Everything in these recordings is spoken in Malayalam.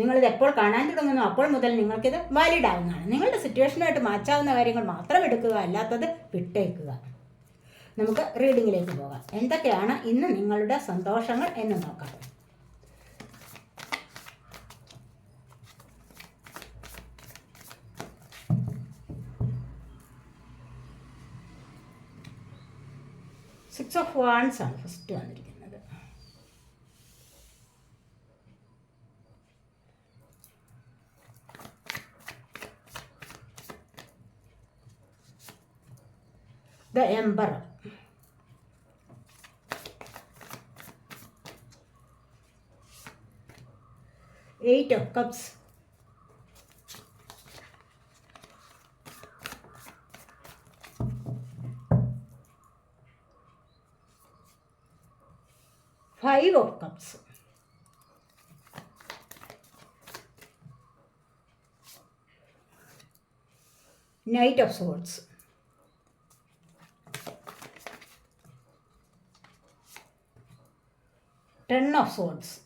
നിങ്ങളിത് എപ്പോൾ കാണാൻ തുടങ്ങുന്നു അപ്പോൾ മുതൽ നിങ്ങൾക്കിത് വാലിഡ് ആവുന്നതാണ് നിങ്ങളുടെ സിറ്റുവേഷനുമായിട്ട് മാച്ചാവുന്ന കാര്യങ്ങൾ മാത്രം എടുക്കുക അല്ലാത്തത് വിട്ടേക്കുക. നമുക്ക് റീഡിങ്ങിലേക്ക് പോകാം. എന്തൊക്കെയാണ് ഇന്ന് നിങ്ങളുടെ സന്തോഷങ്ങൾ എന്ന് നോക്കാം. സിക്സ് ഓഫ് വാൺസ് ആണ് ഫസ്റ്റ് വന്നിരിക്കുന്നത്. the emperor. Eight of Cups. Five of Cups. Knight of Swords. ten of swords.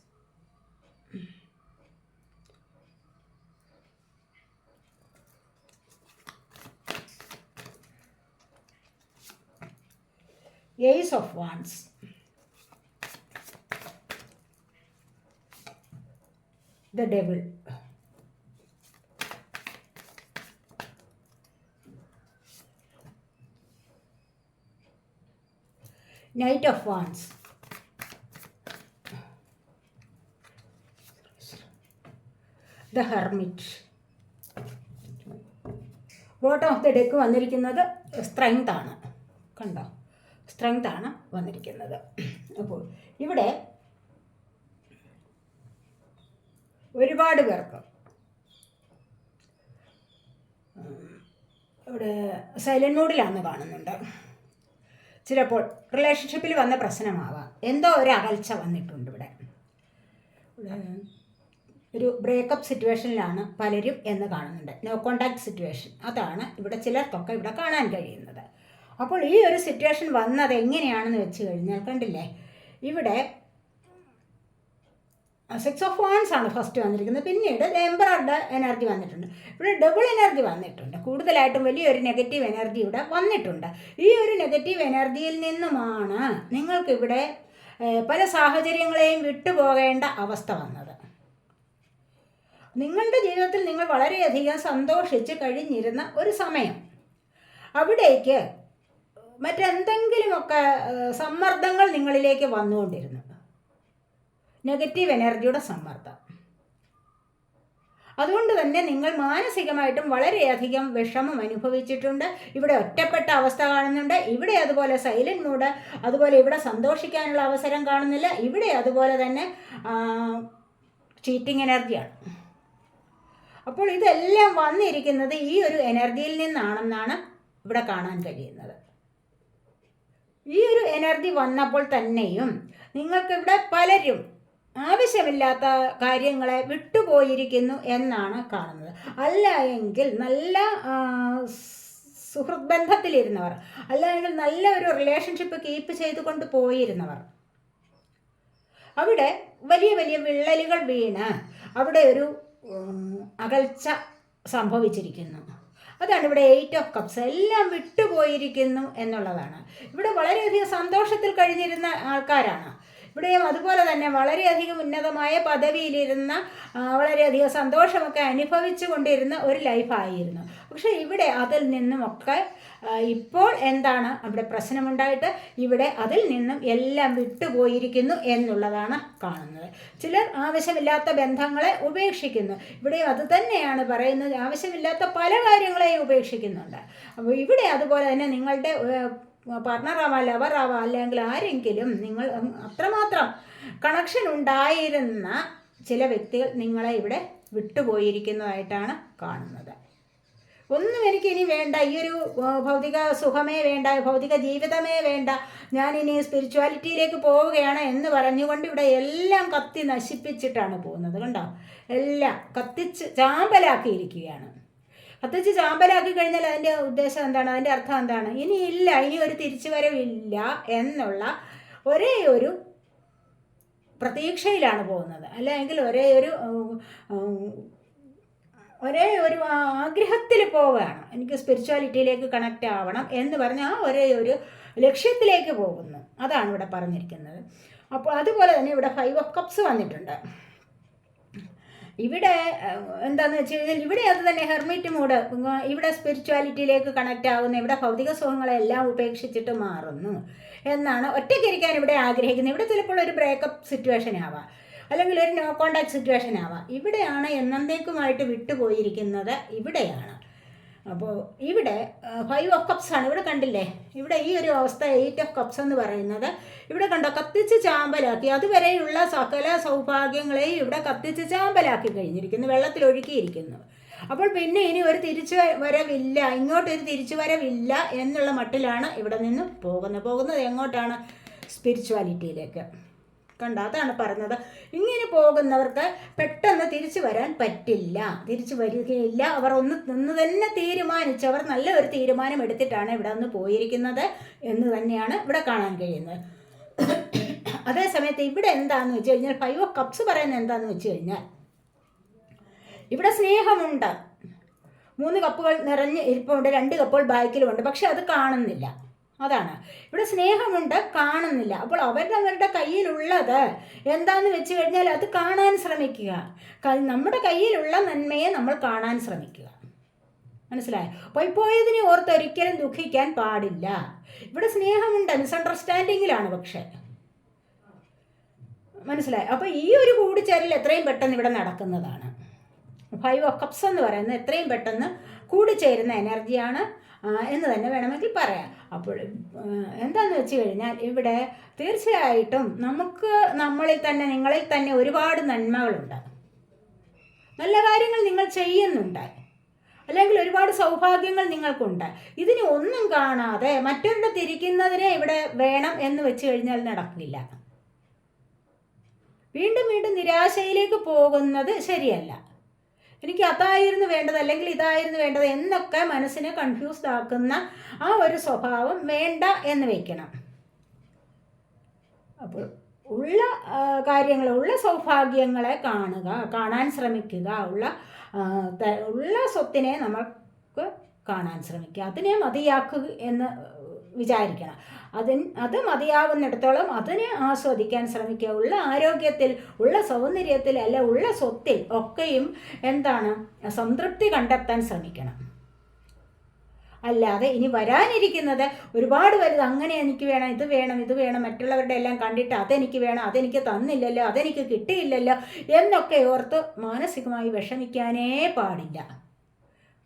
Ace of Wands. The Devil. Knight of Wands. The hermit. Bottom of the deck വന്നിരിക്കുന്നത് സ്ട്രെങ്ത് ആണ്. കണ്ടോ? സ്ട്രെങ്ത് ആണ് വന്നിരിക്കുന്നത്. അപ്പോൾ ഇവിടെ ഒരുപാട് പേർക്ക് ഇവിടെ സൈലന്റ് മോഡിലാണെന്ന് കാണുന്നുണ്ട്. ചിലപ്പോൾ റിലേഷൻഷിപ്പിൽ വന്ന പ്രശ്നമാവാം. എന്തോ ഒരു അകൽച്ച വന്നിട്ടുണ്ട് ഇവിടെ ഇവിടെ ഒരു ബ്രേക്കപ്പ് സിറ്റുവേഷനിലാണ് പലരും എന്ന് കാണുന്നുണ്ട്. നോ കോണ്ടാക്ട് സിറ്റുവേഷൻ അതാണ് ഇവിടെ ചിലർക്കൊക്കെ ഇവിടെ കാണാൻ കഴിയുന്നത്. അപ്പോൾ ഈ ഒരു സിറ്റുവേഷൻ വന്നത് എങ്ങനെയാണെന്ന് വെച്ച് കഴിഞ്ഞാൽ കണ്ടില്ലേ? ഇവിടെ സിക്സ് ഓഫ് വൺസ് ആണ് ഫസ്റ്റ് വന്നിരിക്കുന്നത്. പിന്നീട് എംബറുടെ എനർജി വന്നിട്ടുണ്ട്. ഇവിടെ ഡബിൾ എനർജി വന്നിട്ടുണ്ട്. കൂടുതലായിട്ടും വലിയൊരു നെഗറ്റീവ് എനർജി ഇവിടെ വന്നിട്ടുണ്ട്. ഈ ഒരു നെഗറ്റീവ് എനർജിയിൽ നിന്നുമാണ് നിങ്ങൾക്കിവിടെ പല സാഹചര്യങ്ങളെയും വിട്ടുപോകേണ്ട അവസ്ഥ വന്നത്. നിങ്ങളുടെ ജീവിതത്തിൽ നിങ്ങൾ വളരെയധികം സന്തോഷിച്ച് കഴിഞ്ഞിരുന്ന ഒരു സമയം. അവിടേക്ക് മറ്റെന്തെങ്കിലുമൊക്കെ സമ്മർദ്ദങ്ങൾ നിങ്ങളിലേക്ക് വന്നുകൊണ്ടിരുന്നു നെഗറ്റീവ് എനർജിയുടെ സമ്മർദ്ദം. അതുകൊണ്ട് തന്നെ നിങ്ങൾ മാനസികമായിട്ടും വളരെയധികം വിഷമം അനുഭവിച്ചിട്ടുണ്ട്. ഇവിടെ ഒറ്റപ്പെട്ട അവസ്ഥ കാണുന്നുണ്ട്. ഇവിടെ അതുപോലെ സൈലന്റ് മൂഡ് അതുപോലെ ഇവിടെ സന്തോഷിക്കാനുള്ള അവസരം കാണുന്നില്ല. ഇവിടെ അതുപോലെ തന്നെ ചീറ്റിംഗ് എനർജിയാണ് അപ്പോൾ ഇതെല്ലാം വന്നിരിക്കുന്നത് ഈ ഒരു എനർജിയിൽ നിന്നാണെന്നാണ് ഇവിടെ കാണാൻ കഴിയുന്നത്. ഈ ഒരു എനർജി വന്നപ്പോൾ തന്നെയും നിങ്ങൾക്കിവിടെ പലരും ആവശ്യമില്ലാത്ത കാര്യങ്ങളെ വിട്ടുപോയിരിക്കുന്നു എന്നാണ് കാണുന്നത്. അല്ല എങ്കിൽ നല്ല സുഹൃത് ബന്ധത്തിലിരുന്നവർ അല്ല എങ്കിൽ നല്ല ഒരു റിലേഷൻഷിപ്പ് കീപ്പ് ചെയ്തുകൊണ്ട് പോയിരുന്നവർ. അവിടെ വലിയ വലിയ വിള്ളലുകൾ വീണ് അവിടെ ഒരു അകൽച്ച സംഭവിച്ചിരിക്കുന്നു. അതാണ് ഇവിടെ എയ്റ്റ് ഓഫ് കപ്സ് എല്ലാം വിട്ടുപോയിരിക്കുന്നു എന്നുള്ളതാണ്. ഇവിടെ വളരെയധികം സന്തോഷത്തിൽ കഴിഞ്ഞിരുന്ന ആൾക്കാരാണ്. ഇവിടെയും അതുപോലെ തന്നെ വളരെയധികം ഉന്നതമായ പദവിയിലിരുന്ന വളരെയധികം സന്തോഷമൊക്കെ അനുഭവിച്ചു കൊണ്ടിരുന്ന ഒരു ലൈഫായിരുന്നു പക്ഷെ ഇവിടെ അതിൽ നിന്നുമൊക്കെ ഇപ്പോൾ എന്താണ് അവിടെ പ്രശ്നമുണ്ടായിട്ട് ഇവിടെ അതിൽ നിന്നും എല്ലാം വിട്ടുപോയിരിക്കുന്നു എന്നുള്ളതാണ് കാണുന്നത്. ചിലർ ആവശ്യമില്ലാത്ത ബന്ധങ്ങളെ ഉപേക്ഷിക്കുന്നു. ഇവിടെ അത് തന്നെയാണ് പറയുന്നത് ആവശ്യമില്ലാത്ത പല കാര്യങ്ങളെയും ഉപേക്ഷിക്കുന്നുണ്ട്. അപ്പോൾ ഇവിടെ അതുപോലെ തന്നെ നിങ്ങളുടെ ഏഹ്, ലവർ ലവറാവാം അല്ലെങ്കിൽ ആരെങ്കിലും നിങ്ങൾ അത്രമാത്രം കണക്ഷൻ ഉണ്ടായിരുന്ന ചില വ്യക്തികൾ നിങ്ങളെ ഇവിടെ വിട്ടുപോയിരിക്കുന്നതായിട്ടാണ് കാണുന്നത്. ഒന്നും എനിക്ക് ഇനി വേണ്ട. ഈ ഒരു ഭൗതിക സുഖമേ വേണ്ട ഭൗതിക ജീവിതമേ വേണ്ട. ഞാനിനി സ്പിരിച്വാലിറ്റിയിലേക്ക് പോവുകയാണ് എന്ന് പറഞ്ഞുകൊണ്ട് ഇവിടെ എല്ലാം കത്തി നശിപ്പിച്ചിട്ടാണ് പോകുന്നത്. കണ്ടോ? എല്ലാം കത്തിച്ച് ചാമ്പലാക്കിയിരിക്കുകയാണ്. കത്തിച്ച് ചാമ്പലാക്കി കഴിഞ്ഞാൽ അതിന്റെ ഉദ്ദേശം എന്താണ്? അതിന്റെ അർത്ഥം എന്താണ്? ഇനി ഇല്ല ഇനി ഒരു തിരിച്ചു വരവില്ല എന്നുള്ള ഒരേ ഒരു പ്രതീക്ഷയിലാണ് പോകുന്നത്. അല്ലെങ്കിൽ ഒരേ ഒരു ഒരേ ഒരു ആഗ്രഹത്തിൽ പോവുകയാണ്. എനിക്ക് സ്പിരിച്വാലിറ്റിയിലേക്ക് കണക്റ്റ് ആവണം എന്ന് പറഞ്ഞാൽ ഒരേ ഒരു ലക്ഷ്യത്തിലേക്ക് പോകുന്നു. അതാണ് ഇവിടെ പറഞ്ഞിരിക്കുന്നത്. അപ്പോൾ അതുപോലെ തന്നെ ഇവിടെ ഫൈവ് ഓഫ് കപ്സ് വന്നിട്ടുണ്ട്. ഇവിടെ എന്താണെന്ന് വെച്ച് കഴിഞ്ഞാൽ ഇവിടെ അത് തന്നെ ഹെർമിറ്റ് മൂഡ് ഇവിടെ സ്പിരിച്വാലിറ്റിയിലേക്ക് കണക്റ്റ് ആവുന്നു ഇവിടെ ഭൗതിക സുഖങ്ങളെല്ലാം ഉപേക്ഷിച്ചിട്ട് മാറുന്നു എന്നാണ് ഒറ്റയ്ക്കിരിക്കാൻ ഇവിടെ ആഗ്രഹിക്കുന്നത്. ഇവിടെ ചിലപ്പോൾ ഒരു ബ്രേക്കപ്പ് സിറ്റുവേഷൻ ആവാം. അല്ലെങ്കിൽ ഒരു നോ കോണ്ടാക്ട് സിറ്റുവേഷൻ ആവാം. ഇവിടെയാണ് എന്നേക്കുമായിട്ട് വിട്ടുപോയിരിക്കുന്നത്. ഇവിടെയാണ്. അപ്പോൾ ഇവിടെ ഫൈവ് ഓഫ് കപ്സ് ആണ്. ഇവിടെ കണ്ടില്ലേ? ഇവിടെ ഈ ഒരു അവസ്ഥ എയ്റ്റ് ഓഫ് കപ്സ് എന്ന് പറയുന്നത്. ഇവിടെ കണ്ടോ കത്തിച്ച് ചാമ്പലാക്കി. അതുവരെയുള്ള സകല സൗഭാഗ്യങ്ങളെയും ഇവിടെ കത്തിച്ച് ചാമ്പലാക്കി കഴിഞ്ഞിരിക്കുന്നു വെള്ളത്തിൽ ഒഴുക്കിയിരിക്കുന്നു അപ്പോൾ പിന്നെ ഇനി ഒരു തിരിച്ചു വരവില്ല ഇങ്ങോട്ടൊരു തിരിച്ചു വരവില്ല എന്നുള്ള മട്ടിലാണ് ഇവിടെ നിന്ന് പോകുന്നത്. പോകുന്നത് എങ്ങോട്ടാണ്? സ്പിരിച്വാലിറ്റിയിലേക്ക് കണ്ട? അതാണ് പറഞ്ഞത്. ഇങ്ങനെ പോകുന്നവർക്ക് പെട്ടെന്ന് തിരിച്ചു വരാൻ പറ്റില്ല. തിരിച്ചു വരികയില്ല. അവർ ഒന്ന് നിന്ന് തന്നെ തീരുമാനിച്ച് അവർ നല്ല ഒരു തീരുമാനം എടുത്തിട്ടാണ് ഇവിടെ നിന്ന് പോയിരിക്കുന്നത് എന്ന് തന്നെയാണ് ഇവിടെ കാണാൻ കഴിയുന്നത്. അതേ സമയത്ത് ഇവിടെ എന്താന്ന് വെച്ച് കഴിഞ്ഞാൽ ഫൈവ് ഓഫ് കപ്സ് പറയുന്നത് എന്താന്ന് വെച്ച് കഴിഞ്ഞാൽ ഇവിടെ സ്നേഹമുണ്ട്. മൂന്ന് കപ്പുകൾ നിറഞ്ഞ് ഇരിപ്പുണ്ട് രണ്ട് കപ്പുകൾ ബാക്കിലുമുണ്ട്. പക്ഷെ അത് കാണുന്നില്ല. അതാണ്. ഇവിടെ സ്നേഹമുണ്ട് കാണുന്നില്ല. അപ്പോൾ അവരവരുടെ കയ്യിലുള്ളത് എന്താന്ന് വെച്ച് കഴിഞ്ഞാൽ അത് കാണാൻ ശ്രമിക്കുക. നമ്മുടെ കയ്യിലുള്ള നന്മയെ നമ്മൾ കാണാൻ ശ്രമിക്കുക. മനസ്സിലായോ? പോയി പോയതിനെ ഓർത്ത് ഒരിക്കലും ദുഃഖിക്കാൻ പാടില്ല. ഇവിടെ സ്നേഹമുണ്ട് മിസ്അണ്ടർസ്റ്റാൻഡിങ്ങിലാണ് പക്ഷേ. മനസ്സിലായി? അപ്പോൾ ഈ ഒരു കൂടിച്ചേരൽ എത്രയും പെട്ടെന്ന് ഇവിടെ നടക്കുന്നതാണ്. ഫൈവ് ഓഫ് കപ്സ് എന്ന് പറയുന്നത് എത്രയും പെട്ടെന്ന് കൂടിച്ചേരുന്ന എനർജിയാണ് എന്ന് തന്നെ വേണമെങ്കിൽ പറയാം. അപ്പോൾ എന്താന്ന് വെച്ച് കഴിഞ്ഞാൽ ഇവിടെ തീർച്ചയായിട്ടും നമുക്ക് നമ്മളിൽ തന്നെ നിങ്ങളിൽ തന്നെ ഒരുപാട് നന്മകളുണ്ട്. നല്ല കാര്യങ്ങൾ നിങ്ങൾ ചെയ്യുന്നുണ്ട്. അല്ലെങ്കിൽ ഒരുപാട് സൗഭാഗ്യങ്ങൾ നിങ്ങൾക്കുണ്ട്. ഇതിനെ ഒന്നും കാണാതെ മറ്റൊരുടെ തിരിക്കുന്നതിനെ ഇവിടെ വേണം എന്ന് വെച്ച് കഴിഞ്ഞാൽ നടക്കില്ല. വീണ്ടും വീണ്ടും നിരാശയിലേക്ക് പോകുന്നത് ശരിയല്ല. എനിക്ക് അതായിരുന്നു വേണ്ടത് അല്ലെങ്കിൽ ഇതായിരുന്നു വേണ്ടത് എന്നൊക്കെ മനസ്സിനെ കൺഫ്യൂസ്ഡ് ആക്കുന്ന ആ ഒരു സ്വഭാവം വേണ്ട എന്ന് വയ്ക്കണം അപ്പോൾ ഉള്ള കാര്യങ്ങൾ ഉള്ള സൗഭാഗ്യങ്ങളെ കാണുക കാണാൻ ശ്രമിക്കുക ഉള്ള ഉള്ള സ്വത്തിനെ നമുക്ക് കാണാൻ ശ്രമിക്കുക. അതിനെ മതിയാക്കുക എന്ന് വിചാരിക്കണം. അതിന് അത് മതിയാവുന്നിടത്തോളം അതിനെ ആസ്വദിക്കാൻ ശ്രമിക്കുക. ഉള്ള ആരോഗ്യത്തിൽ ഉള്ള സൗന്ദര്യത്തിൽ അല്ല ഉള്ള സ്വത്തിൽ ഒക്കെയും എന്താണ്? സംതൃപ്തി കണ്ടെത്താൻ ശ്രമിക്കണം. അല്ലാതെ ഇനി വരാനിരിക്കുന്നത് ഒരുപാട് വലുത് അങ്ങനെ എനിക്ക് വേണം ഇത് വേണം ഇത് വേണം മറ്റുള്ളവരുടെ എല്ലാം കണ്ടിട്ട് അതെനിക്ക് വേണം അതെനിക്ക് തന്നില്ലല്ലോ അതെനിക്ക് കിട്ടിയില്ലല്ലോ എന്നൊക്കെ ഓർത്ത് മാനസികമായി വിഷമിക്കാനേ പാടില്ല.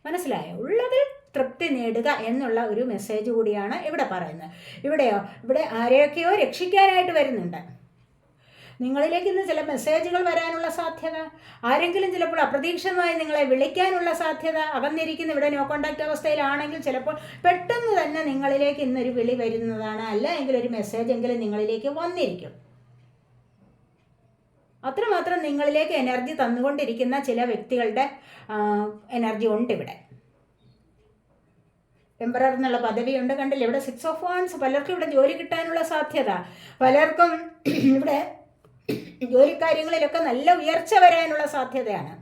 മനസ്സിലായോ? ഉള്ളതിൽ തൃപ്തി നേടുക എന്നുള്ള ഒരു മെസ്സേജ് കൂടിയാണ് ഇവിടെ പറയുന്നത്. ഇവിടെയോ? ഇവിടെ ആരെയൊക്കെയോ രക്ഷിക്കാനായിട്ട് വരുന്നുണ്ട്. നിങ്ങളിലേക്ക് ഇന്ന് ചില മെസ്സേജുകൾ വരാനുള്ള സാധ്യത ആരെങ്കിലും ചിലപ്പോൾ അപ്രതീക്ഷിതമായി നിങ്ങളെ വിളിക്കാനുള്ള സാധ്യത അകന്നിരിക്കുന്ന ഇവിടെ നോ കോണ്ടാക്ട് അവസ്ഥയിലാണെങ്കിൽ ചിലപ്പോൾ പെട്ടെന്ന് തന്നെ നിങ്ങളിലേക്ക് ഇന്നൊരു വിളി വരുന്നതാണ് അല്ല എങ്കിൽ ഒരു മെസ്സേജ് എങ്കിലും നിങ്ങളിലേക്ക് വന്നിരിക്കും. അത്രമാത്രം നിങ്ങളിലേക്ക് എനർജി തന്നുകൊണ്ടിരിക്കുന്ന ചില വ്യക്തികളുടെ എനർജി ഉണ്ട് ഇവിടെ. എംപറർ എന്നുള്ള പദവിയുണ്ട് കണ്ടില്ല? ഇവിടെ സിക്സ് ഓഫ് വൺസ് പലർക്കും ഇവിടെ ജോലി കിട്ടാനുള്ള സാധ്യത. പലർക്കും ഇവിടെ ജോലിക്കാര്യങ്ങളിലൊക്കെ നല്ല ഉയർച്ച വരാനുള്ള സാധ്യതയാണ്.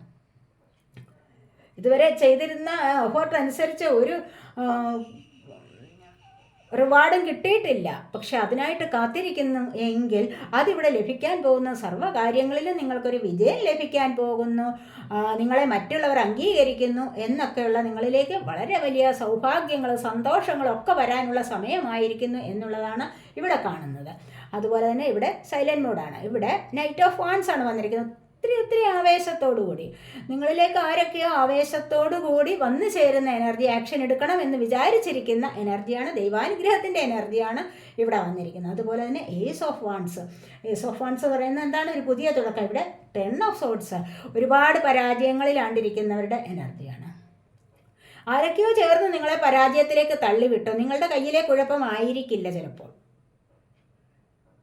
ഇതുവരെ ചെയ്തിരുന്ന എഫേർട്ട് അനുസരിച്ച് ഒരു റിവാർഡും കിട്ടിയിട്ടില്ല. പക്ഷെ അതിനായിട്ട് കാത്തിരിക്കുന്നു എങ്കിൽ അതിവിടെ ലഭിക്കാൻ പോകുന്ന സർവ കാര്യങ്ങളിലും നിങ്ങൾക്കൊരു വിജയം ലഭിക്കാൻ പോകുന്നു. നിങ്ങളെ മറ്റുള്ളവർ അംഗീകരിക്കുന്നു എന്നൊക്കെയുള്ള നിങ്ങളിലേക്ക് വളരെ വലിയ സൗഭാഗ്യങ്ങളും സന്തോഷങ്ങളും ഒക്കെ വരാനുള്ള സമയമായിരിക്കുന്നു എന്നുള്ളതാണ് ഇവിടെ കാണുന്നത്. അതുപോലെ തന്നെ ഇവിടെ സൈലന്റ് മോഡാണ്. ഇവിടെ നൈറ്റ് ഓഫ് വാൻസ് ആണ് വന്നിരിക്കുന്നത്. ഒത്തിരി ഒത്തിരി ആവേശത്തോടു കൂടി നിങ്ങളിലേക്ക് ആരൊക്കെയോ ആവേശത്തോടു കൂടി വന്നു ചേരുന്ന എനർജി ആക്ഷൻ എടുക്കണം എന്ന് വിചാരിച്ചിരിക്കുന്ന എനർജിയാണ് ദൈവാനുഗ്രഹത്തിന്റെ എനർജിയാണ് ഇവിടെ വന്നിരിക്കുന്നത്. അതുപോലെ തന്നെ ace of wands ace of wands പറയുന്നത് എന്താണ്? ഒരു പുതിയ തുടക്കം. ഇവിടെ ടെൻ ഓഫ് സോട്ട്സ് ഒരുപാട് പരാജയങ്ങളിലാണ്ടിരിക്കുന്നവരുടെ എനർജിയാണ് ആരൊക്കെയോ ചേർന്ന് നിങ്ങളെ പരാജയത്തിലേക്ക് തള്ളിവിട്ടോ. നിങ്ങളുടെ കയ്യിലെ കുഴപ്പമായിരിക്കില്ല ചിലപ്പോൾ.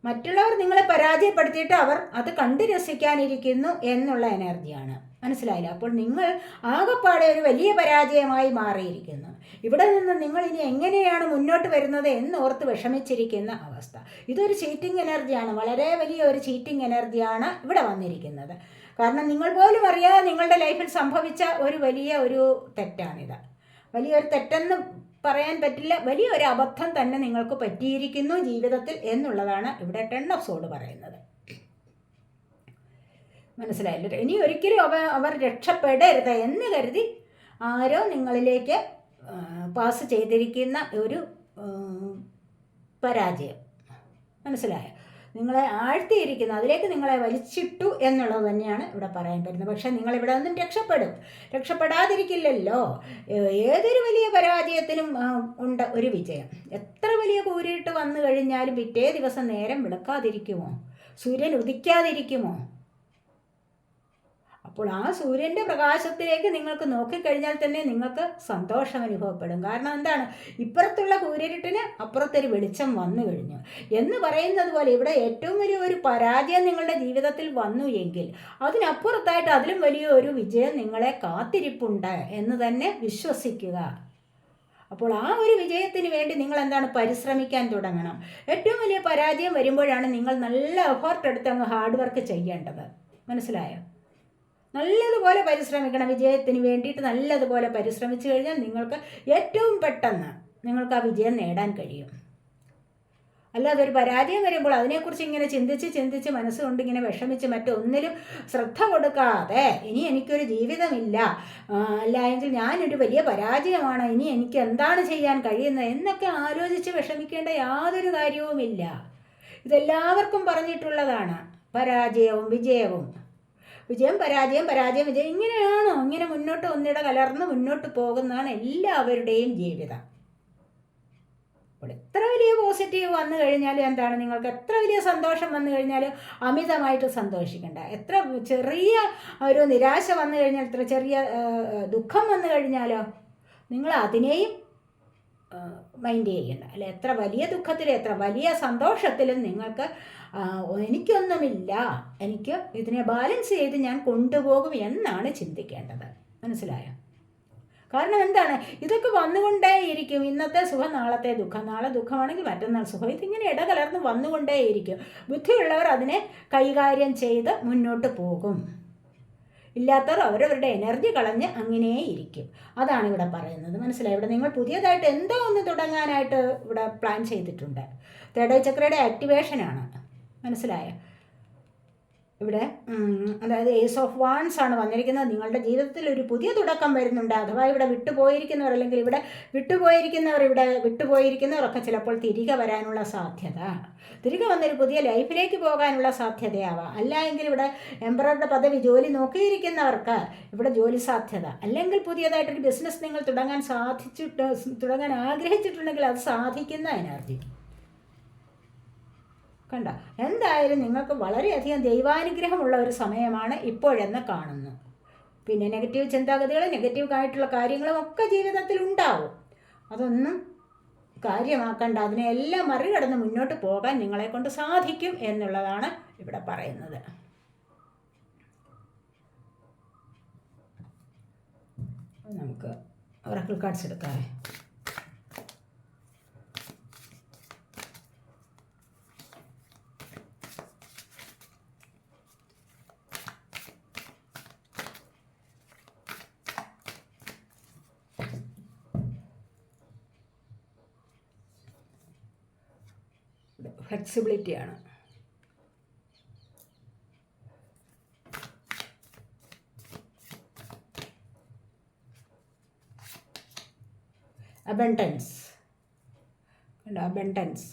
മറ്റുള്ളവർ നിങ്ങളെ പരാജയപ്പെടുത്തിയിട്ട് അവർ അത് കണ്ടു രസിക്കാനിരിക്കുന്നു എന്നുള്ള എനർജിയാണ്. മനസ്സിലായില്ല? അപ്പോൾ നിങ്ങൾ ആകെപ്പാടെ ഒരു വലിയ പരാജയമായി മാറിയിരിക്കുന്നു. ഇവിടെ നിന്ന് നിങ്ങൾ ഇനി എങ്ങനെയാണ് മുന്നോട്ട് വരുന്നത് എന്നോർത്ത് വിഷമിച്ചിരിക്കുന്ന അവസ്ഥ. ഇതൊരു ചീറ്റിംഗ് എനർജിയാണ് വളരെ വലിയ ഒരു ചീറ്റിംഗ് എനർജിയാണ് ഇവിടെ വന്നിരിക്കുന്നത്. കാരണം നിങ്ങൾ പോലും അറിയാതെ നിങ്ങളുടെ ലൈഫിൽ സംഭവിച്ച ഒരു വലിയ ഒരു തെറ്റാണിത്. വലിയൊരു തെറ്റെന്ന് പറയാൻ പറ്റില്ല. വലിയൊരു അബദ്ധം തന്നെ നിങ്ങൾക്ക് പറ്റിയിരിക്കുന്നു ജീവിതത്തിൽ എന്നുള്ളതാണ് ഇവിടെ ടെൺ ഓഫ് സോഡ് പറയുന്നത്. മനസ്സിലായില്ല? ഇനി ഒരിക്കലും അവ അവർ രക്ഷപ്പെടരുത് എന്ന് കരുതി ആരോ നിങ്ങളിലേക്ക് പാസ് ചെയ്തിരിക്കുന്ന ഒരു പരാജയം. മനസ്സിലായോ? നിങ്ങളെ ആഴ്ത്തിയിരിക്കുന്നു. അതിലേക്ക് നിങ്ങളെ വലിച്ചിട്ടു എന്നുള്ളത് തന്നെയാണ് ഇവിടെ പറയാൻ പറ്റുന്നത്. പക്ഷേ നിങ്ങൾ ഇവിടെ നിന്നും രക്ഷപ്പെടും. രക്ഷപ്പെടാതിരിക്കില്ലല്ലോ. ഏതൊരു വലിയ പരാജയത്തിനും ഉണ്ട് ഒരു വിജയം. എത്ര വലിയ കൂരിട്ട് വന്നു കഴിഞ്ഞാലും പിറ്റേ ദിവസം നേരം വിളക്കാതിരിക്കുമോ? സൂര്യൻ ഉദിക്കാതിരിക്കുമോ? അപ്പോൾ ആ സൂര്യന്റെ പ്രകാശത്തിലേക്ക് നിങ്ങൾക്ക് നോക്കിക്കഴിഞ്ഞാൽ തന്നെ നിങ്ങൾക്ക് സന്തോഷം അനുഭവപ്പെടും. കാരണം എന്താണ്? ഇപ്പുറത്തുള്ള കൂരിരുട്ടിന് അപ്പുറത്തൊരു വെളിച്ചം വന്നു കഴിഞ്ഞു. എന്ന് പറയുന്നത് പോലെ ഇവിടെ ഏറ്റവും വലിയ ഒരു പരാജയം നിങ്ങളുടെ ജീവിതത്തിൽ വന്നു എങ്കിൽ അതിനപ്പുറത്തായിട്ട് അതിലും വലിയ ഒരു വിജയം നിങ്ങളെ കാത്തിരിപ്പുണ്ട് എന്ന് തന്നെ വിശ്വസിക്കുക. അപ്പോൾ ആ ഒരു വിജയത്തിന് വേണ്ടി നിങ്ങൾ എന്താണ്? പരിശ്രമിക്കാൻ തുടങ്ങണം. ഏറ്റവും വലിയ പരാജയം വരുമ്പോഴാണ് നിങ്ങൾ നല്ല എഫേർട്ട് എടുത്ത് അങ്ങ് ഹാർഡ് വർക്ക് ചെയ്യേണ്ടത്. മനസ്സിലായോ? നല്ലതുപോലെ പരിശ്രമിക്കണം. വിജയത്തിന് വേണ്ടിയിട്ട് നല്ലതുപോലെ പരിശ്രമിച്ചു കഴിഞ്ഞാൽ നിങ്ങൾക്ക് ഏറ്റവും പെട്ടെന്ന് നിങ്ങൾക്ക് ആ വിജയം നേടാൻ കഴിയും. അല്ലാതെ ഒരു പരാജയം വരുമ്പോൾ അതിനെക്കുറിച്ച് ഇങ്ങനെ ചിന്തിച്ച് ചിന്തിച്ച് മനസ്സുകൊണ്ട് ഇങ്ങനെ വിഷമിച്ച് മറ്റൊന്നിലും ശ്രദ്ധ കൊടുക്കാതെ ഇനി എനിക്കൊരു ജീവിതമില്ല. അല്ല എങ്കിൽ ഞാനൊരു വലിയ പരാജയമാണ്. ഇനി എനിക്ക് എന്താണ് ചെയ്യാൻ കഴിയുന്നത് എന്നൊക്കെ ആലോചിച്ച് വിഷമിക്കേണ്ട യാതൊരു കാര്യവുമില്ല. ഇതെല്ലാവർക്കും പറഞ്ഞിട്ടുള്ളതാണ്. പരാജയവും വിജയവും. വിജയം പരാജയം പരാജയം വിജയം. ഇങ്ങനെയാണോ? ഇങ്ങനെ മുന്നോട്ട് ഒന്നിട കലർന്ന് മുന്നോട്ട് പോകുന്നതാണ് എല്ലാവരുടെയും ജീവിതം. എത്ര വലിയ പോസിറ്റീവ് വന്നു കഴിഞ്ഞാൽ എന്താണ്? നിങ്ങൾക്ക് എത്ര വലിയ സന്തോഷം വന്നു കഴിഞ്ഞാൽ അമിതമായിട്ട് സന്തോഷിക്കണ്ട. എത്ര ചെറിയ ഒരു നിരാശ വന്നു കഴിഞ്ഞാൽ എത്ര ചെറിയ ദുഃഖം വന്നു കഴിഞ്ഞാലോ നിങ്ങൾ അതിനെയും മൈൻഡ് ചെയ്യണ്ട അല്ലെ? എത്ര വലിയ ദുഃഖത്തിലും എത്ര വലിയ സന്തോഷത്തിലും നിങ്ങൾക്ക് എനിക്കൊന്നുമില്ല. എനിക്ക് ഇതിനെ ബാലൻസ് ചെയ്ത് ഞാൻ കൊണ്ടുപോകും എന്നാണ് ചിന്തിക്കേണ്ടത്. മനസ്സിലായോ? കാരണം എന്താണ്? ഇതൊക്കെ വന്നുകൊണ്ടേയിരിക്കും. ഇന്നത്തെ സുഖം നാളത്തെ ദുഃഖം. നാളെ ദുഃഖമാണെങ്കിൽ മറ്റന്നാൾ സുഖം. ഇതിങ്ങനെ ഇടകലർന്ന് വന്നുകൊണ്ടേയിരിക്കും. ബുദ്ധിയുള്ളവർ അതിനെ കൈകാര്യം ചെയ്ത് മുന്നോട്ട് പോകും. ഇല്ലാത്തവർ അവരവരുടെ എനർജി കളഞ്ഞ് അങ്ങനെ ഇരിക്കും. അതാണ് ഇവിടെ പറയുന്നത്. മനസ്സിലായി? ഇവിടെ നിങ്ങൾ പുതിയതായിട്ട് എന്തോ ഒന്ന് തുടങ്ങാനായിട്ട് ഇവിടെ പ്ലാൻ ചെയ്തിട്ടുണ്ട്. തേടോ ചക്രയുടെ ആക്ടിവേഷനാണ് മനസ്സിലായോ? ഇവിടെ അതായത് ഏസ് ഓഫ് വാൻസ് ആണ് വന്നിരിക്കുന്നത്. നിങ്ങളുടെ ജീവിതത്തിൽ ഒരു പുതിയ തുടക്കം വരുന്നുണ്ട്. അഥവാ ഇവിടെ വിട്ടുപോയിരിക്കുന്നവർ അല്ലെങ്കിൽ ഇവിടെ വിട്ടുപോയിരിക്കുന്നവർ ഇവിടെ വിട്ടുപോയിരിക്കുന്നവരൊക്കെ ചിലപ്പോൾ തിരികെ വരാനുള്ള സാധ്യത. തിരികെ വന്നൊരു പുതിയ ലൈഫിലേക്ക് പോകാനുള്ള സാധ്യതയാവാം. അല്ല എങ്കിൽ ഇവിടെ എംബ്രോയിഡറി പദവി ജോലി നോക്കിയിരിക്കുന്നവർക്ക് ഇവിടെ ജോലി സാധ്യത. അല്ലെങ്കിൽ പുതിയതായിട്ടൊരു ബിസിനസ് നിങ്ങൾ തുടങ്ങാൻ സാധിച്ചിട്ട് തുടങ്ങാൻ ആഗ്രഹിച്ചിട്ടുണ്ടെങ്കിൽ അത് സാധിക്കുന്ന എനർജി കണ്ട? എന്തായാലും നിങ്ങൾക്ക് വളരെയധികം ദൈവാനുഗ്രഹമുള്ള ഒരു സമയമാണ് ഇപ്പോഴെന്ന് കാണുന്നു. പിന്നെ നെഗറ്റീവ് ചിന്താഗതികൾ നെഗറ്റീവ് ആയിട്ടുള്ള കാര്യങ്ങളും ഒക്കെ ജീവിതത്തിൽ ഉണ്ടാവും. അതൊന്നും കാര്യമാക്കണ്ട. അതിനെല്ലാം മറികടന്ന് മുന്നോട്ട് പോകാൻ നിങ്ങളെ കൊണ്ട് സാധിക്കും എന്നുള്ളതാണ് ഇവിടെ പറയുന്നത്. നമുക്ക് ഒറക്കിൾ കാർഡ്സ് എടുക്കാം. ഫ്ലെക്സിബിലിറ്റിയാണ് അബൻഡൻസ് അബൻഡൻസ്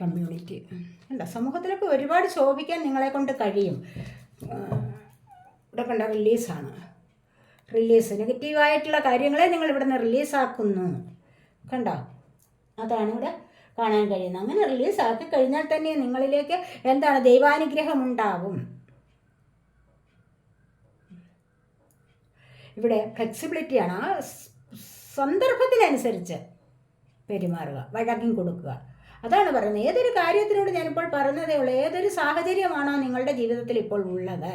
കമ്മ്യൂണിറ്റി. അല്ല സമൂഹത്തിലൊക്കെ ഒരുപാട് ശോഭിക്കാൻ നിങ്ങളെ കൊണ്ട് കഴിയും. ഇവിടെ കണ്ട റിലീസാണ്. റിലീസ് നെഗറ്റീവായിട്ടുള്ള കാര്യങ്ങളെ നിങ്ങൾ ഇവിടെ നിന്ന് റിലീസാക്കുന്നു. കണ്ടോ? അതാണ് ഇവിടെ കാണാൻ കഴിയുന്നത്. അങ്ങനെ റിലീസാക്കി കഴിഞ്ഞാൽ തന്നെ നിങ്ങളിലേക്ക് എന്താണ് ദൈവാനുഗ്രഹം ഉണ്ടാവും ഇവിടെ ഫ്ലെക്സിബിലിറ്റിയാണ് ആ സന്ദർഭത്തിനനുസരിച്ച് പെരുമാറുക വഴങ്ങി കൊടുക്കുക. അതാണ് പറയുന്നത്. ഏതൊരു കാര്യത്തിനോട് ഞാനിപ്പോൾ പറഞ്ഞതേ ഉള്ളൂ. ഏതൊരു സാഹചര്യമാണോ നിങ്ങളുടെ ജീവിതത്തിൽ ഇപ്പോൾ ഉള്ളത്.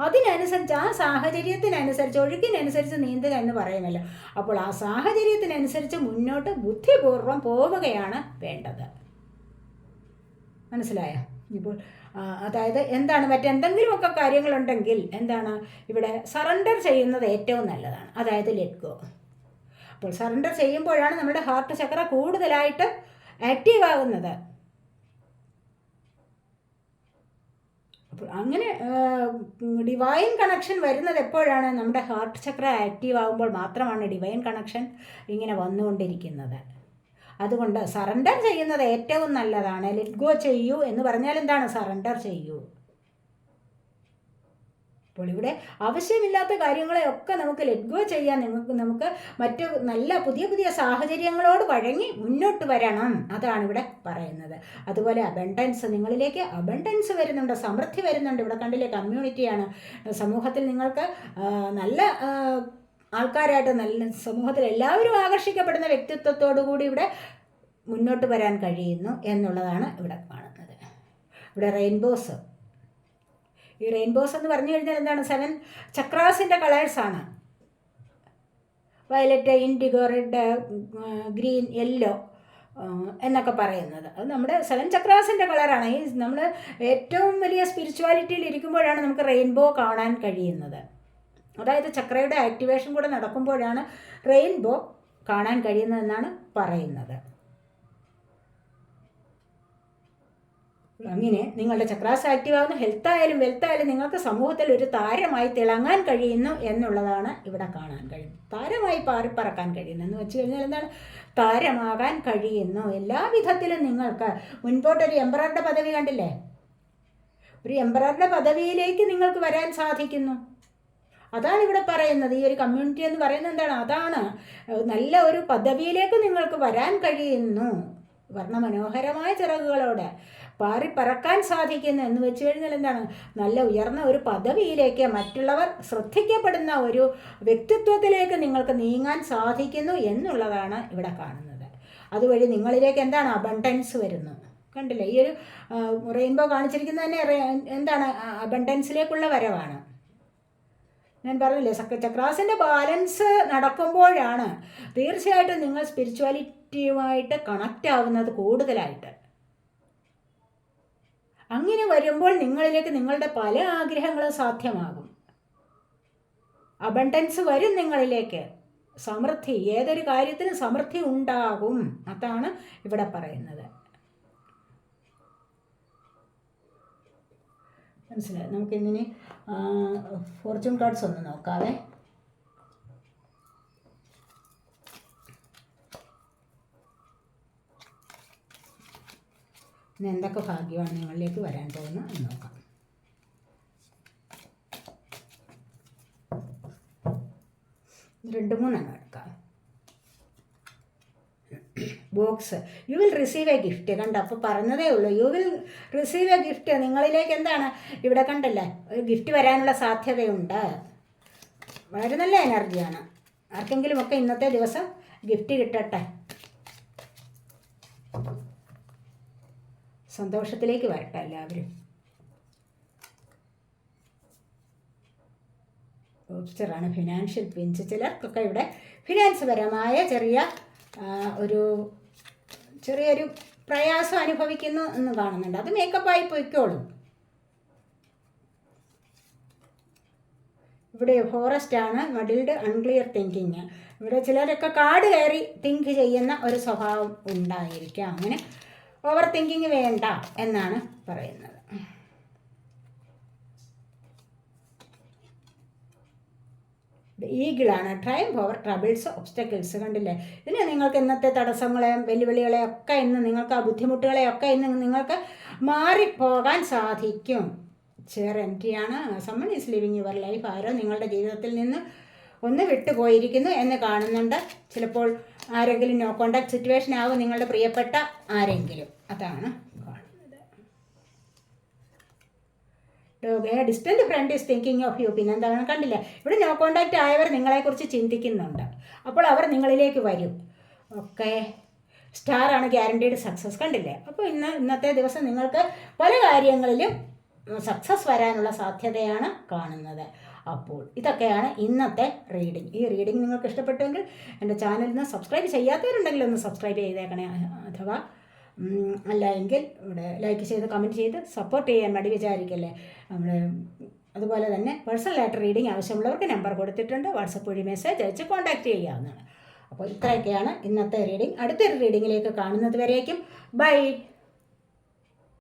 അതിനനുസരിച്ച് ആ സാഹചര്യത്തിനനുസരിച്ച് ഒഴുക്കിനനുസരിച്ച് നീന്തുക എന്ന് പറയുമല്ലോ അപ്പോൾ ആ സാഹചര്യത്തിനനുസരിച്ച് മുന്നോട്ട് ബുദ്ധിപൂർവം പോവുകയാണ് വേണ്ടത്. മനസ്സിലായ? ഇപ്പോൾ അതായത് എന്താണ് മറ്റെന്തെങ്കിലുമൊക്കെ കാര്യങ്ങളുണ്ടെങ്കിൽ എന്താണ് ഇവിടെ സറണ്ടർ ചെയ്യുന്നത് ഏറ്റവും നല്ലതാണ്. അതായത് ലെറ്റ് ഗോ അപ്പോൾ സറണ്ടർ ചെയ്യുമ്പോഴാണ് നമ്മുടെ ഹാർട്ട് ചക്ര കൂടുതലായിട്ട് ആക്റ്റീവ് ആകുന്നത്. അപ്പോൾ അങ്ങനെ ഡിവൈൻ കണക്ഷൻ വരുന്നത് എപ്പോഴാണ്? നമ്മുടെ ഹാർട്ട് ചക്ര ആക്റ്റീവ് ആകുമ്പോൾ മാത്രമാണ് ഡിവൈൻ കണക്ഷൻ ഇങ്ങനെ വന്നുകൊണ്ടിരിക്കുന്നത്. അതുകൊണ്ട് സറണ്ടർ ചെയ്യുന്നത് ഏറ്റവും നല്ലതാണ്. ലെറ്റ് ഗോ ചെയ്യൂ എന്ന് പറഞ്ഞാൽ എന്താണ്? സറണ്ടർ ചെയ്യൂ. അപ്പോൾ ഇവിടെ ആവശ്യമില്ലാത്ത കാര്യങ്ങളെയൊക്കെ നമുക്ക് ലെറ്റ് ഗോ ചെയ്യാൻ നിങ്ങൾക്ക് നമുക്ക് മറ്റു നല്ല പുതിയ പുതിയ സാഹചര്യങ്ങളോട് വഴങ്ങി മുന്നോട്ട് വരണം. അതാണ് ഇവിടെ പറയുന്നത്. അതുപോലെ അബണ്ടൻസ് നിങ്ങളിലേക്ക് അബണ്ടൻസ് വരുന്നുണ്ട് സമൃദ്ധി വരുന്നുണ്ട്. ഇവിടെ കണ്ടില്ലേ കമ്മ്യൂണിറ്റിയാണ് സമൂഹത്തിൽ നിങ്ങൾക്ക് നല്ല ആൾക്കാരായിട്ട് നല്ല സമൂഹത്തിൽ എല്ലാവരും ആകർഷിക്കപ്പെടുന്ന വ്യക്തിത്വത്തോടു കൂടി ഇവിടെ മുന്നോട്ട് വരാൻ കഴിയുന്നു എന്നുള്ളതാണ് ഇവിടെ കാണുന്നത്. ഇവിടെ റെയിൻബോസ് ഈ റെയിൻബോസ് എന്ന് പറഞ്ഞു കഴിഞ്ഞാൽ എന്താണ്? സെവൻ ചക്രാസിന്റെ കളേഴ്സാണ് violet indigo red green yellow എന്നൊക്കെ പറയുന്നത്. അത് നമ്മുടെ സെവൻ ചക്രാസിന്റെ കളറാണ്. ഈ നമ്മൾ ഏറ്റവും വലിയ സ്പിരിച്വാലിറ്റിയിൽ ഇരിക്കുമ്പോഴാണ് നമുക്ക് റെയിൻബോ കാണാൻ കഴിയുന്നത്. അതായത് ചക്രയുടെ ആക്ടിവേഷൻ കൂടെ നടക്കുമ്പോഴാണ് റെയിൻബോ കാണാൻ കഴിയുന്നതെന്നാണ് പറയുന്നത്. അങ്ങനെ നിങ്ങളുടെ ചക്രാസ് ആക്റ്റീവ് ആകുന്ന ഹെൽത്ത് ആയാലും വെൽത്ത് ആയാലും നിങ്ങൾക്ക് സമൂഹത്തിൽ ഒരു താരമായി തിളങ്ങാൻ കഴിയുന്നു എന്നുള്ളതാണ് ഇവിടെ കാണാൻ കഴിയുന്നത് താരമായി പാറിപ്പറക്കാൻ കഴിയുന്നു. എന്ന് വെച്ച് കഴിഞ്ഞാൽ എന്താണ്? താരമാകാൻ കഴിയുന്നു. എല്ലാ വിധത്തിലും നിങ്ങൾക്ക് മുൻപോട്ടൊരു എംബററുടെ പദവി കണ്ടില്ലേ? ഒരു എംബററുടെ പദവിയിലേക്ക് നിങ്ങൾക്ക് വരാൻ സാധിക്കുന്നു. അതാണ് ഇവിടെ പറയുന്നത്. ഈ ഒരു കമ്മ്യൂണിറ്റി എന്ന് പറയുന്നത് എന്താണ്? അതാണ് നല്ല ഒരു പദവിയിലേക്ക് നിങ്ങൾക്ക് വരാൻ കഴിയുന്നു. വർണ മനോഹരമായ ചിറകുകളോടെ പാറി പറക്കാൻ സാധിക്കുന്നു എന്ന് വെച്ച് കഴിഞ്ഞാൽ എന്താണ്? നല്ല ഉയർന്ന ഒരു പദവിയിലേക്ക് മറ്റുള്ളവർ ശ്രദ്ധിക്കപ്പെടുന്ന ഒരു വ്യക്തിത്വത്തിലേക്ക് നിങ്ങൾക്ക് നീങ്ങാൻ സാധിക്കുന്നു എന്നുള്ളതാണ് ഇവിടെ കാണുന്നത്. അതുവഴി നിങ്ങളിലേക്ക് എന്താണ്? അബണ്ടൻസ് വരുന്നു. കണ്ടില്ലേ? ഈ ഒരു റെയിൻബോ കാണിച്ചിരിക്കുന്നത് തന്നെ എന്താണ്? അബണ്ടൻസിലേക്കുള്ള വരവാണ്. ഞാൻ പറഞ്ഞില്ലേ? ചക്രാസിന്റെ ബാലൻസ് നടക്കുമ്പോഴാണ് തീർച്ചയായിട്ടും നിങ്ങൾ സ്പിരിച്വാലിറ്റിയുമായിട്ട് കണക്റ്റ് ആവുന്നത് കൂടുതലായിട്ട്. അങ്ങനെ വരുമ്പോൾ നിങ്ങളിലേക്ക് നിങ്ങളുടെ പല ആഗ്രഹങ്ങളും സാധ്യമാകും. അബണ്ടൻസ് വരും നിങ്ങളിലേക്ക്. സമൃദ്ധി ഏതൊരു കാര്യത്തിനും സമൃദ്ധി ഉണ്ടാകും. അതാണ് ഇവിടെ പറയുന്നത്. മനസ്സിലായി? നമുക്കിങ്ങനെ ഫോർച്യൂൺ കാർഡ്സ് ഒന്ന് നോക്കാവേ. ഇനി എന്തൊക്കെ ഭാഗ്യമാണ് നിങ്ങളിലേക്ക് വരാൻ പോകുന്നത് എന്ന് നോക്കാം. രണ്ട് മൂന്നെണ്ണം എടുക്കാം. Box you will receive a gift കണ്ട? അപ്പോൾ പറഞ്ഞതേ ഉള്ളൂ. You will receive a gift നിങ്ങളിലേക്ക് എന്താണ്? ഇവിടെ കണ്ടല്ലേ? ഒരു ഗിഫ്റ്റ് വരാനുള്ള സാധ്യതയുണ്ട്. വളരെ നല്ല എനർജിയാണ് ആർക്കെങ്കിലുമൊക്കെ ഇന്നത്തെ ദിവസം ഗിഫ്റ്റ് കിട്ടട്ടെ? സന്തോഷത്തിലേക്ക് വരട്ടെ എല്ലാവരും. ഓപ്സ്റ്ററാണ് ഫിനാൻഷ്യൽ പിഞ്ച് ചിലർക്കൊക്കെ ഇവിടെ ഫിനാൻസ് പരമായ ചെറിയ ഒരു ചെറിയൊരു പ്രയാസം അനുഭവിക്കുന്നു എന്ന് കാണുന്നുണ്ട്. അത് മേക്കപ്പായി പൊയ്ക്കോളും. ഇവിടെ ഫോറസ്റ്റ് ആണ്. മഡിൽഡ് അൺക്ലിയർ തിങ്കിങ് ഇവിടെ ചിലരൊക്കെ കാട് കയറി തിങ്ക് ചെയ്യുന്ന ഒരു സ്വഭാവം ഉണ്ടായിരിക്കാം. അങ്ങനെ ഓവർ തിങ്കിങ് വേണ്ട എന്നാണ് പറയുന്നത്. ഈഗിളാണ്. ട്രൈം ഓവർ ട്രബിൾസ് ഒബ്സ്റ്റക്കിൾസ് കണ്ടില്ലേ? ഇതിന് നിങ്ങൾക്ക് ഇന്നത്തെ തടസ്സങ്ങളെയും വെല്ലുവിളികളെയൊക്കെ ഇന്ന് നിങ്ങൾക്ക് ആ ബുദ്ധിമുട്ടുകളെയൊക്കെ ഇന്ന് നിങ്ങൾക്ക് മാറിപ്പോകാൻ സാധിക്കും. Chair എൻട്രിയാണ് someone is leaving your life ആരോ നിങ്ങളുടെ ജീവിതത്തിൽ നിന്ന് ഒന്ന് വിട്ടുപോയിരിക്കുന്നു എന്ന് കാണുന്നുണ്ട്. ചിലപ്പോൾ ആരെങ്കിലും നോ കോണ്ടാക്ട് സിറ്റുവേഷൻ ആകും നിങ്ങളുടെ പ്രിയപ്പെട്ട ആരെങ്കിലും. അതാണ് കാണുന്നത്. Distant friend is thinking of you പിന്നെ എന്താണ് കണ്ടില്ല? ഇവിടെ നോ കോണ്ടാക്റ്റ് ആയവർ നിങ്ങളെക്കുറിച്ച് ചിന്തിക്കുന്നുണ്ട്. അപ്പോൾ അവർ നിങ്ങളിലേക്ക് വരും. ഓക്കെ. സ്റ്റാർ ആണ് ഗ്യാരണ്ടീഡ് സക്സസ് കണ്ടില്ലേ? അപ്പോൾ ഇന്ന് ഇന്നത്തെ ദിവസം നിങ്ങൾക്ക് പല കാര്യങ്ങളിലും സക്സസ് വരാനുള്ള സാധ്യതയാണ് കാണുന്നത്. അപ്പോൾ ഇതൊക്കെയാണ് ഇന്നത്തെ റീഡിംഗ് ഈ റീഡിംഗ് നിങ്ങൾക്ക് ഇഷ്ടപ്പെട്ടുവെങ്കിൽ എന്റെ ചാനലിന് സബ്സ്ക്രൈബ് ചെയ്യാത്തവരുണ്ടെങ്കിൽ ഒന്ന് സബ്സ്ക്രൈബ് ചെയ്തേക്കണേ അഥവാ അല്ല എങ്കിൽ ഇവിടെ ലൈക്ക് ചെയ്ത് കമന്റ് ചെയ്ത് സപ്പോർട്ട് ചെയ്യാൻ വേണ്ടി വിചാരിക്കല്ലേ. നമ്മൾ അതുപോലെ തന്നെ പേഴ്സണലായിട്ട് റീഡിംഗ് ആവശ്യമുള്ളവർക്ക് നമ്പർ കൊടുത്തിട്ടുണ്ട്. വാട്സപ്പ് വഴി മെസ്സേജ് അയച്ച് കോൺടാക്റ്റ് ചെയ്യാവുന്നതാണ്. അപ്പോൾ ഇത്രയൊക്കെയാണ് ഇന്നത്തെ റീഡിംഗ് അടുത്തൊരു റീഡിങ്ങിലേക്ക് കാണുന്നത് വരേക്കും. ബൈ